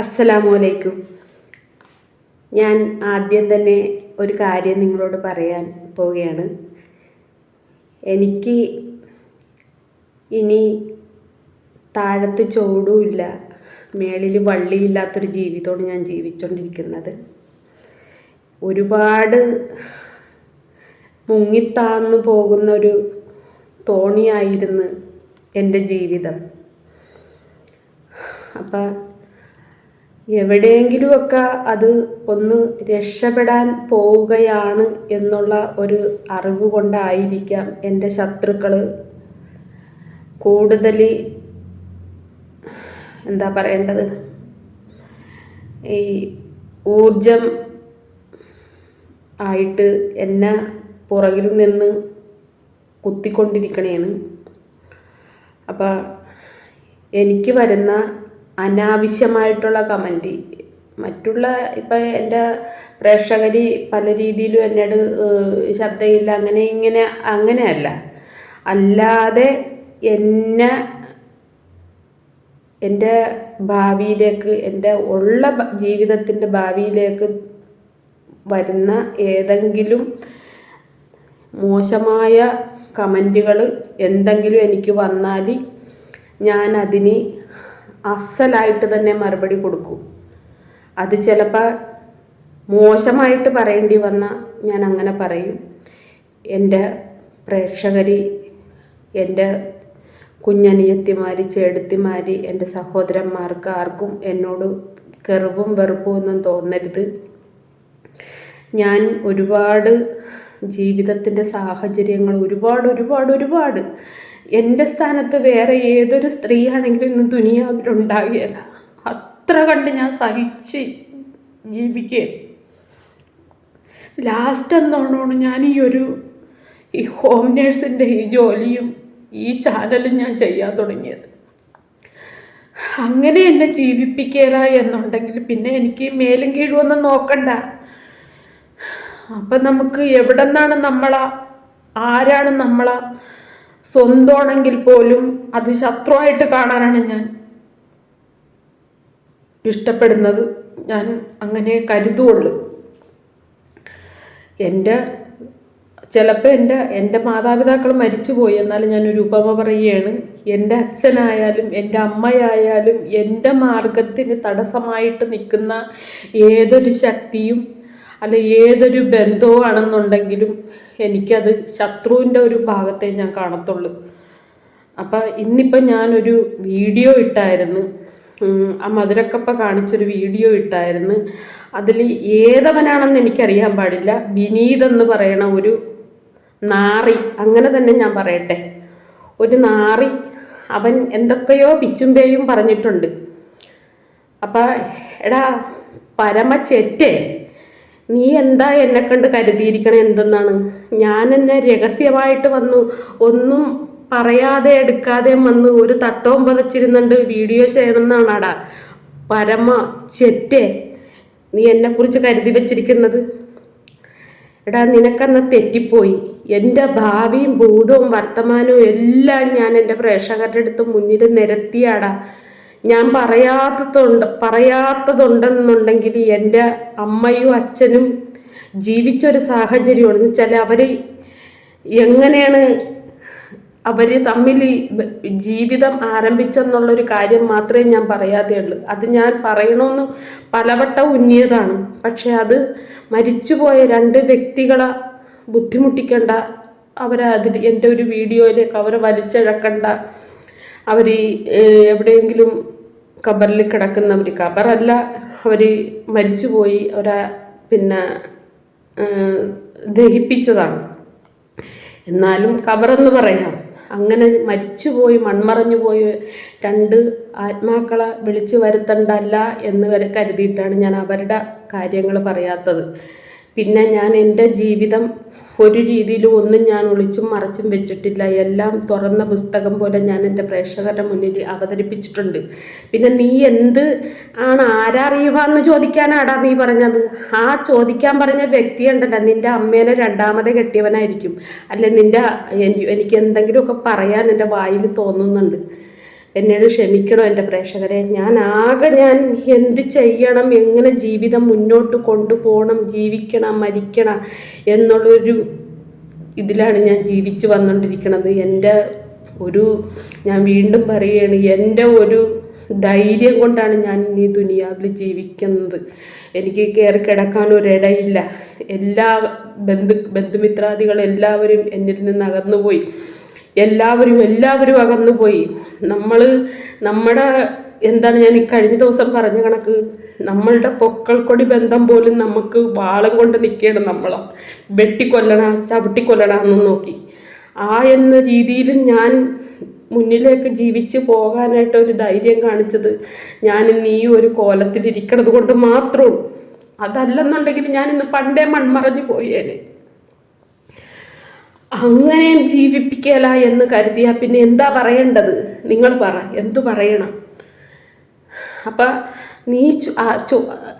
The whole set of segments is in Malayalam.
അസ്സലാമു അലൈക്കും ഞാൻ ആദ്യം തന്നെ ഒരു കാര്യം നിങ്ങളോട് പറയാൻ പോവുകയാണ്. എനിക്ക് ഇനി താഴത്ത് ചൂടുമില്ല മേളിൽ വള്ളിയില്ലാത്തൊരു ജീവിതമാണ് ഞാൻ ജീവിച്ചുകൊണ്ടിരിക്കുന്നത് ഒരുപാട് മുങ്ങിത്താന്നു പോകുന്ന ഒരു തോണിയായിരുന്നു എന്റെ ജീവിതം. അപ്പം എവിടെയെങ്കിലുമൊക്കെ അത് ഒന്ന് രക്ഷപ്പെടാൻ പോവുകയാണ് എന്നുള്ള ഒരു അറിവ് കൊണ്ടായിരിക്കാം എന്റെ ശത്രുക്കൾ കൂടുതൽ എന്താ പറയേണ്ടത്? ഈ ഊർജം ആയിട്ട് എന്നെ പുറകിൽ നിന്ന് കുത്തിക്കൊണ്ടിരിക്കണേന്ന്. അപ്പം എനിക്ക് വരുന്ന അനാവശ്യമായിട്ടുള്ള കമന്റ് മറ്റുള്ള ഇപ്പം എന്റെ പ്രേക്ഷകർ പല രീതിയിലും എന്നോട് ശബ്ദമില്ല. അങ്ങനെ ഇങ്ങനെ അങ്ങനെയല്ല. അല്ലാതെ എന്നെ എന്റെ ഭാവിയിലേക്ക് എന്റെ ഉള്ള ജീവിതത്തിന്റെ ഭാവിയിലേക്ക് വരുന്ന ഏതെങ്കിലും മോശമായ കമന്റുകൾ എന്തെങ്കിലും എനിക്ക് വന്നാൽ ഞാൻ അതിന് അസലായിട്ട് തന്നെ മറുപടി കൊടുക്കും. അത് ചിലപ്പോൾ മോശമായിട്ട് പറയേണ്ടി വന്ന ഞാൻ അങ്ങനെ പറയും. എന്റെ പ്രേക്ഷകർ എന്റെ കുഞ്ഞനിയത്തിമാർ ചേടത്തിമാർ എന്റെ സഹോദരന്മാർക്ക് ആർക്കും എന്നോട് കെറുവും വെറുപ്പും ഒന്നും തോന്നരുത്. ഞാൻ ഒരുപാട് ജീവിതത്തിന്റെ സാഹചര്യങ്ങൾ ഒരുപാട് ഒരുപാട് ഒരുപാട്. എന്റെ സ്ഥാനത്ത് വേറെ ഏതൊരു സ്ത്രീയാണെങ്കിലും ഇന്ന് ദുനിയാവിലുണ്ടാകുകയില്ല അത്ര കണ്ട് ഞാൻ സഹിച്ച് ജീവിക്കുകയാണ് ലാസ്റ്റ് എന്നോണോണ് ഞാൻ ഈ ഒരു ഈ ഹോം നേഴ്സിന്റെ ഈ ജോലിയും ഈ ചാനലും ഞാൻ ചെയ്യാൻ തുടങ്ങിയത്. അങ്ങനെ എന്നെ ജീവിപ്പിക്കല എന്നുണ്ടെങ്കിൽ പിന്നെ എനിക്ക് മേലും കീഴുമൊന്നും നോക്കണ്ട. അപ്പം നമുക്ക് എവിടെ നിന്നാണ് നമ്മളെ ആരാണ് നമ്മളെ സ്വന്തമാണെങ്കിൽ പോലും അത് ശത്രുവായിട്ട് കാണാനാണ് ഞാൻ ഇഷ്ടപ്പെടുന്നത്. ഞാൻ അങ്ങനെ കരുതുള്ളൂ. എന്റെ ചിലപ്പോൾ എന്റെ എന്റെ മാതാപിതാക്കൾ മരിച്ചുപോയി. എന്നാലും ഞാനൊരു ഉപമ പറയുകയാണ്. എന്റെ അച്ഛനായാലും എന്റെ അമ്മയായാലും എന്റെ മാർഗത്തിന് തടസ്സമായിട്ട് നിൽക്കുന്ന ഏതൊരു ശക്തിയും അല്ല ഏതൊരു ബന്ധവും ആണെന്നുണ്ടെങ്കിലും എനിക്കത് ശത്രുവിന്റെ ഒരു ഭാഗത്തെ ഞാൻ കാണത്തുള്ളൂ. അപ്പം ഇന്നിപ്പം ഞാനൊരു വീഡിയോ ഇട്ടായിരുന്നു. ആ മധുരക്കപ്പ കാണിച്ചൊരു വീഡിയോ ഇട്ടായിരുന്നു. അതിൽ ഏതവനാണെന്ന് എനിക്കറിയാൻ പാടില്ല. വിനീത് എന്ന് പറയണ ഒരു നാറി അങ്ങനെ തന്നെ ഞാൻ പറയട്ടെ. ഒരു നാറി അവൻ എന്തൊക്കെയോ പിച്ചും പേയും പറഞ്ഞിട്ടുണ്ട്. അപ്പം എടാ പരമ ചെറ്റേ നീ എന്താ എന്നെ കണ്ട് കരുതിയിരിക്കണേ എന്തെന്നാണ്? ഞാൻ എന്നെ രഹസ്യമായിട്ട് വന്നു. ഒന്നും പറയാതെ എടുക്കാതെ വന്ന് ഒരു തട്ടവും പതച്ചിരുന്നുണ്ട് വീഡിയോ ചെയ്യണമെന്നാണാടാ. പരമ ചെറ്റേ നീ എന്നെക്കുറിച്ച് കരുതി വച്ചിരിക്കുന്നത്? എടാ നിനക്കന്ന് തെറ്റിപ്പോയി. എന്റെ ഭാവിയും ഭൂതവും വർത്തമാനവും എല്ലാം ഞാൻ എന്റെ പ്രേക്ഷകരുടെ അടുത്ത് മുന്നിൽ നിരത്തിയാടാ. ഞാൻ പറയാത്തതുണ്ട് പറയാത്തതുണ്ടെന്നുണ്ടെങ്കിൽ എന്റെ അമ്മയും അച്ഛനും ജീവിച്ചൊരു സാഹചര്യമാണ്. എന്ന് വെച്ചാൽ അവർ എങ്ങനെയാണ് അവർ തമ്മിൽ ജീവിതം ആരംഭിച്ചെന്നുള്ളൊരു കാര്യം മാത്രമേ ഞാൻ പറയാതെ ഉള്ളൂ അത് ഞാൻ പറയണമെന്ന് പലവട്ടം ഉന്നിയതാണ്. പക്ഷെ അത് മരിച്ചുപോയ രണ്ട് വ്യക്തികളെ ബുദ്ധിമുട്ടിക്കേണ്ട അവരതിൽ എന്റെ ഒരു വീഡിയോയിലേക്ക് അവരെ വലിച്ചിഴക്കണ്ട അവർ എവിടെയെങ്കിലും കബറിൽ കിടക്കുന്ന ഒരു കബറല്ല. അവർ മരിച്ചുപോയി. അവരെ പിന്നെ ദഹിപ്പിച്ചതാണ്. എന്നാലും കബറെന്ന് പറയാം. അങ്ങനെ മരിച്ചുപോയി മൺമറഞ്ഞു പോയി രണ്ട് ആത്മാക്കളെ വിളിച്ചു വരുത്തണ്ടല്ല എന്ന് കരുതിയിട്ടാണ് ഞാൻ അവരുടെ കാര്യങ്ങൾ പറയാത്തത്. പിന്നെ ഞാൻ എന്റെ ജീവിതം ഒരു രീതിയിലും ഒന്നും ഞാൻ ഒളിച്ചും മറച്ചും വെച്ചിട്ടില്ല. എല്ലാം തുറന്ന പുസ്തകം പോലെ ഞാൻ എന്റെ പ്രേക്ഷകരുടെ മുന്നിൽ അവതരിപ്പിച്ചിട്ടുണ്ട്. പിന്നെ നീ എന്ത് ആണ് ആരറിയുവാന്ന് ചോദിക്കാനാടാ നീ പറഞ്ഞത്? ആ ചോദിക്കാൻ പറഞ്ഞ വ്യക്തി ഉണ്ടല്ലോ നിന്റെ അമ്മേനെ രണ്ടാമത് കെട്ടിയവനായിരിക്കും. അല്ലെ നിന്റെ എനി- എനിക്ക് എന്തെങ്കിലുമൊക്കെ പറയാൻ എന്റെ വായിൽ തോന്നുന്നുണ്ട്. എന്നോട് ക്ഷമിക്കണം എന്റെ പ്രേക്ഷകരെ? ഞാൻ ആകെ ഞാൻ എന്ത് ചെയ്യണം? എങ്ങനെ ജീവിതം മുന്നോട്ട് കൊണ്ടുപോകണം? ജീവിക്കണം മരിക്കണം എന്നുള്ളൊരു ഇതിലാണ് ഞാൻ ജീവിച്ചു വന്നുകൊണ്ടിരിക്കുന്നത് എന്റെ ഒരു ഞാൻ വീണ്ടും പറയുകയാണ് എന്റെ ഒരു ധൈര്യം കൊണ്ടാണ് ഞാൻ ഈ ദുനിയാവിൽ ജീവിക്കുന്നത്. എനിക്ക് കയറി കിടക്കാൻ ഒരിടയില്ല. എല്ലാ ബന്ധു ബന്ധുമിത്രാദികൾ എല്ലാവരും എന്നിൽ നിന്ന് അകന്നുപോയി. എല്ലാവരും എല്ലാവരും അകന്നുപോയി നമ്മൾ നമ്മുടെ എന്താണ് ഞാൻ ഈ കഴിഞ്ഞ ദിവസം പറഞ്ഞ കണക്ക്? നമ്മളുടെ പൊക്കൾക്കൊടി ബന്ധം പോലും നമുക്ക് വാളം കൊണ്ട് നിൽക്കണം നമ്മളോ? വെട്ടിക്കൊല്ലണ ചവിട്ടിക്കൊല്ലണ എന്ന് നോക്കി. ആ എന്ന രീതിയിൽ ഞാൻ മുന്നിലേക്ക് ജീവിച്ച് പോകാനായിട്ട് ഒരു ധൈര്യം കാണിച്ചത് ഞാൻ നീ ഒരു കോലത്തിലിരിക്കണത് കൊണ്ട് മാത്രമുള്ളൂ അതല്ലെന്നുണ്ടെങ്കിൽ ഞാൻ ഇന്ന് പണ്ടേ മൺമറഞ്ഞു പോയേനെ. അങ്ങനെ ജീവിപ്പിക്കല എന്ന് കരുതിയാൽ പിന്നെ എന്താ പറയേണ്ടത്? നിങ്ങൾ പറ. എന്തു പറയണം? അപ്പം നീ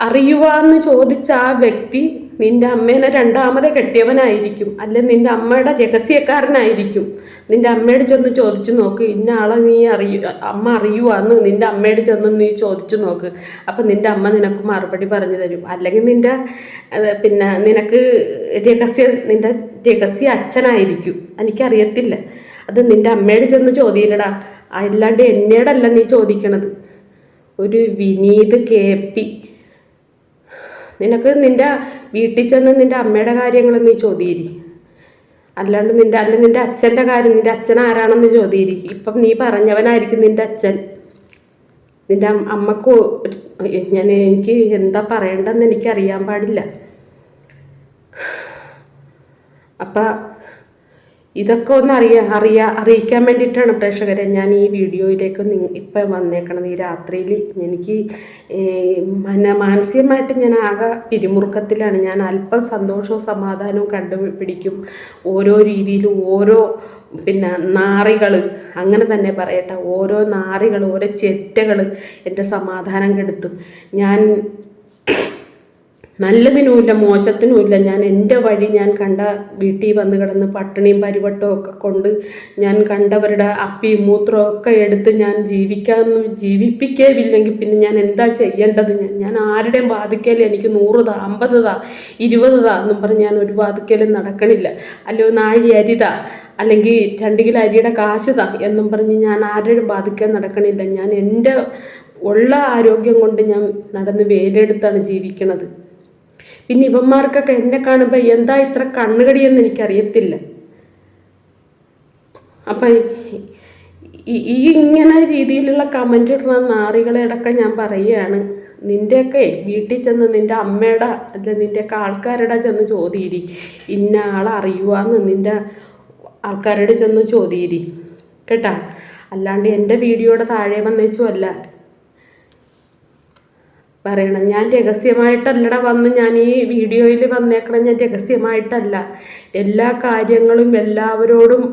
അറിയുവാന്ന് ചോദിച്ച ആ വ്യക്തി നിന്റെ അമ്മേനെ രണ്ടാമത് കെട്ടിയവനായിരിക്കും. അല്ലെ നിന്റെ അമ്മയുടെ രഹസ്യക്കാരനായിരിക്കും. നിന്റെ അമ്മയോട് ചെന്ന് ചോദിച്ചു നോക്ക്. ഇന്ന ആളെ നീ അറിയു അമ്മ അറിയുവാന്ന് നിന്റെ അമ്മയോട് ചെന്ന് നീ ചോദിച്ചു നോക്ക്. അപ്പം നിന്റെ അമ്മ നിനക്ക് മറുപടി പറഞ്ഞു തരും. അല്ലെങ്കിൽ നിന്റെ പിന്നെ നിനക്ക് രഹസ്യ നിന്റെ രഹസ്യ അച്ഛനായിരിക്കും. എനിക്കറിയത്തില്ല. അത് നിന്റെ അമ്മയോട് ചെന്ന് ചോദിയില്ലടാ അല്ലാണ്ട് എന്നോടല്ല നീ ചോദിക്കണത്. ഒരു വിനീത് കെ പി. നിനക്ക് നിന്റെ വീട്ടിൽ ചെന്ന് നിന്റെ അമ്മയുടെ കാര്യങ്ങൾ നീ ചോദിയിരി. അല്ലാണ്ട് നിന്റെ അല്ല നിന്റെ അച്ഛന്റെ കാര്യം നിന്റെ അച്ഛൻ ആരാണെന്ന് ചോദിയിരി. ഇപ്പം നീ പറഞ്ഞവനായിരിക്കും നിന്റെ അച്ഛൻ. നിന്റെ അമ്മയ്ക്ക് ഞാൻ എനിക്ക് എന്താ പറയേണ്ടതെന്ന് എനിക്കറിയാൻ പാടില്ല. അപ്പം ഇതൊക്കെ ഒന്ന് അറിയാ അറിയാ അറിയിക്കാൻ വേണ്ടിയിട്ടാണ് പ്രേക്ഷകരെ ഞാൻ ഈ വീഡിയോയിലേക്ക് ഇപ്പം വന്നേക്കണത്. ഈ രാത്രിയിൽ എനിക്ക് മന മാനസികമായിട്ട് ഞാൻ ആകെ പിരിമുറുക്കത്തിലാണ്. ഞാൻ അല്പം സന്തോഷവും സമാധാനവും കണ്ടുപിടിക്കും ഓരോ രീതിയിലും ഓരോ പിന്നെ നാറികൾ അങ്ങനെ തന്നെ പറയട്ടെ. ഓരോ നാറികൾ ഓരോ ചെറ്റകൾ എന്റെ സമാധാനം കെടുത്തും. ഞാൻ നല്ലതിനുമില്ല മോശത്തിനുമില്ല. ഞാൻ എന്റെ വഴി ഞാൻ കണ്ട വീട്ടിൽ വന്ന് കിടന്ന് പട്ടിണിയും പരിവട്ടവും ഒക്കെ കൊണ്ട് ഞാൻ കണ്ടവരുടെ അപ്പിയും മൂത്രവും ഒക്കെ എടുത്ത് ഞാൻ ജീവിക്കാൻ ജീവിപ്പിക്കേവില്ലെങ്കിൽ പിന്നെ ഞാൻ എന്താ ചെയ്യേണ്ടത്? ഞാൻ ഞാൻ ആരുടെയും ബാധിക്കൽ എനിക്ക് നൂറ് താ അമ്പത് താ ഇരുപത് താ എന്നും പറഞ്ഞ് ഞാൻ ഒരു ബാധിക്കലും നടക്കണില്ല. അല്ലോ നാഴി അരിതാ അല്ലെങ്കിൽ രണ്ട് കിലോ അരിയുടെ കാശ് താ എന്നും പറഞ്ഞ് ഞാൻ ആരുടെയും ബാധിക്കാൻ നടക്കണില്ല. ഞാൻ എന്റെ ഉള്ള ആരോഗ്യം കൊണ്ട് ഞാൻ നടന്ന് വേലെടുത്താണ് ജീവിക്കണത്. പിന്നെ ഇവന്മാർക്കൊക്കെ എന്നെ കാണുമ്പോൾ എന്താ ഇത്ര കണ്ണുകടിയെന്ന് എനിക്കറിയത്തില്ല. അപ്പം ഈ- ഇങ്ങനെ രീതിയിലുള്ള കമന്റ് ഇടുന്ന നാറികളെ ഞാൻ പറയുകയാണ്. നിന്റെയൊക്കെ വീട്ടിൽ ചെന്ന് നിന്റെ അമ്മയുടെ അല്ല നിന്റെയൊക്കെ ആൾക്കാരുടെ ചെന്ന് ചോദിയിരി. ഇന്ന ആളെ അറിയുവാന്ന് നിന്റെ ആൾക്കാരോട് ചെന്ന് ചോദിയിരി. കേട്ടാ? അല്ലാണ്ട് എന്റെ വീഡിയോയുടെ താഴെ വന്നേച്ചും അല്ല പറയണം. ഞാൻ രഹസ്യമായിട്ടല്ലട വന്ന് ഞാൻ ഈ വീഡിയോയിൽ വന്നേക്കണം ഞാൻ രഹസ്യമായിട്ടല്ല. എല്ലാ കാര്യങ്ങളും എല്ലാവരോടും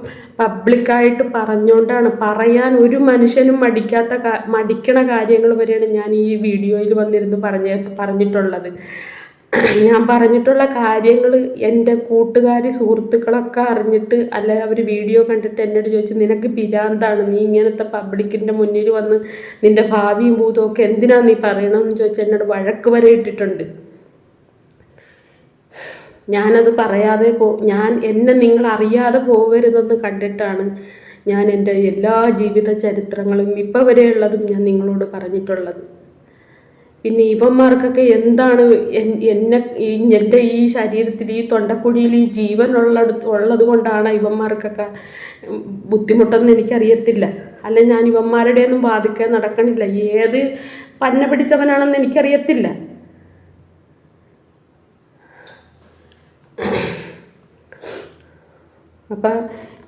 പബ്ലിക്കായിട്ട് പറഞ്ഞുകൊണ്ടാണ് പറയാൻ ഒരു മനുഷ്യനും മടിക്കാത്ത മടിക്കണ കാര്യങ്ങൾ വരെയാണ് ഞാൻ ഈ വീഡിയോയിൽ വന്നിരുന്ന് പറഞ്ഞ പറഞ്ഞിട്ടുള്ളത്. ഞാൻ പറഞ്ഞിട്ടുള്ള കാര്യങ്ങൾ എന്റെ കൂട്ടുകാർ സുഹൃത്തുക്കളൊക്കെ അറിഞ്ഞിട്ട് അല്ല അവർ വീഡിയോ കണ്ടിട്ട് എന്നോട് ചോദിച്ചു നിനക്ക് പിരാന്താണ്? നീ ഇങ്ങനത്തെ പബ്ലിക്കിന്റെ മുന്നിൽ വന്ന് നിന്റെ ഭാവിയും ഭൂതവും ഒക്കെ എന്തിനാണ് നീ പറയണമെന്ന് ചോദിച്ചാൽ എന്നോട് വഴക്ക് വരെ ഇട്ടിട്ടുണ്ട്. ഞാനത് പറയാതെ പോ ഞാൻ എന്നെ നിങ്ങൾ അറിയാതെ പോകരുതെന്ന് കണ്ടിട്ടാണ് ഞാൻ എന്റെ എല്ലാ ജീവിത ചരിത്രങ്ങളും ഇപ്പോൾ വരെയുള്ളതും ഞാൻ നിങ്ങളോട് പറഞ്ഞിട്ടുള്ളത്. പിന്നെ ഇവന്മാർക്കൊക്കെ എന്താണ് എന്നെ എന്റെ ഈ ശരീരത്തിൽ ഈ തൊണ്ടക്കുഴിയിൽ ഈ ജീവൻ ഉള്ളടത്ത് ഉള്ളത് കൊണ്ടാണ് ഇവന്മാർക്കൊക്കെ ബുദ്ധിമുട്ടെന്ന് എനിക്കറിയത്തില്ല. അല്ല ഞാൻ ഇവന്മാരുടെ ഒന്നും ബാധിക്കാൻ നടക്കണില്ല. ഏത് പന്ന പിടിച്ചവനാണെന്ന് എനിക്കറിയത്തില്ല. അപ്പം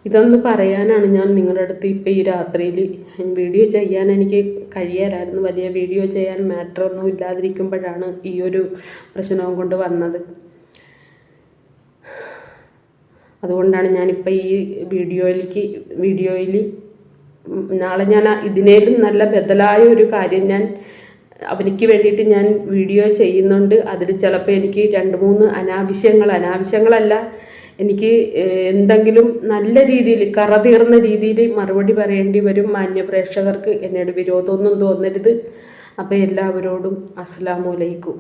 ഇതൊന്ന് പറയാനാണ് ഞാൻ നിങ്ങളുടെ അടുത്ത് ഇപ്പോൾ ഈ രാത്രിയിൽ വീഡിയോ ചെയ്യാൻ എനിക്ക് കഴിയാറായിരുന്നു. വലിയ വീഡിയോ ചെയ്യാൻ മാറ്റർ ഒന്നും ഇല്ലാതിരിക്കുമ്പോഴാണ് ഈ ഒരു പ്രശ്നവും കൊണ്ട് വന്നത്. അതുകൊണ്ടാണ് ഞാനിപ്പോൾ ഈ വീഡിയോയിലേക്ക് വീഡിയോയിൽ നാളെ ഞാൻ ഇതിനേലും നല്ല ബദലായ ഒരു കാര്യം ഞാൻ അവനിക്ക് വേണ്ടിയിട്ട് ഞാൻ വീഡിയോ ചെയ്യുന്നുണ്ട്. അതിൽ ചിലപ്പോൾ എനിക്ക് രണ്ട് മൂന്ന് അനാവശ്യങ്ങൾ അനാവശ്യങ്ങളല്ല എനിക്ക് എന്തെങ്കിലും നല്ല രീതിയിൽ കറ തീർന്ന രീതിയിൽ മറുപടി പറയേണ്ടി വരും മാന്യപ്രേക്ഷകർക്ക് എന്നോട് വിരോധമൊന്നും തോന്നരുത്. അപ്പോൾ എല്ലാവരോടും അസ്സലാമു അലൈക്കും.